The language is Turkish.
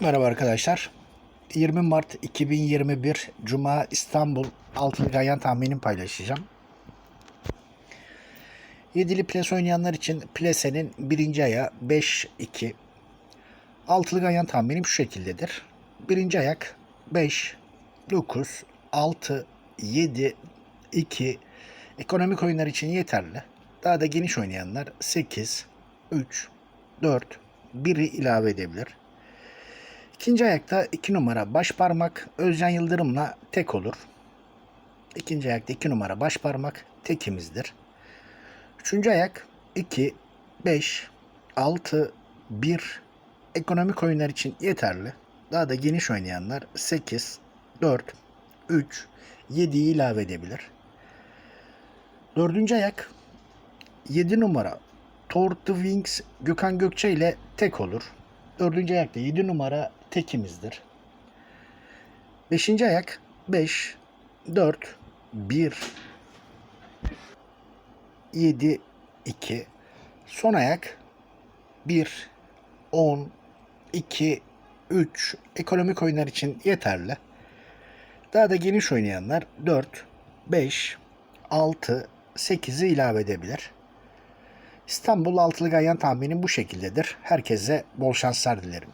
Merhaba arkadaşlar. 20 Mart 2021 Cuma İstanbul Altılı Ganyan tahminimi paylaşacağım. Yedili ples oynayanlar için plesenin birinci aya 5-2. Altılı ganyan tahminim şu şekildedir. Birinci ayak 5, 9, 6, 7, 2. Ekonomik oyunlar için yeterli. Daha da geniş oynayanlar 8, 3, 4, 1'i ilave edebilir. İkinci ayakta 2 numara baş parmak Özcan Yıldırım'la tek olur. İkinci ayakta 2 numara baş parmak tekimizdir. Üçüncü ayak 2, 5, 6, 1 ekonomik oyunlar için yeterli. Daha da geniş oynayanlar 8, 4, 3, 7'yi ilave edebilir. Dördüncü ayak 7 numara Thor the Wings Gökhan Gökçe ile tek olur. Dördüncü ayakta 7 numara tekimizdir. Beşinci ayak 5, 4, 1, 7, 2. Son ayak 1, 10, 2, 3. Ekonomik oyunlar için yeterli. Daha da geniş oynayanlar 4, 5, 6, 8'i ilave edebilir. İstanbul Altılı Ganyan tahminim bu şekildedir. Herkese bol şanslar dilerim.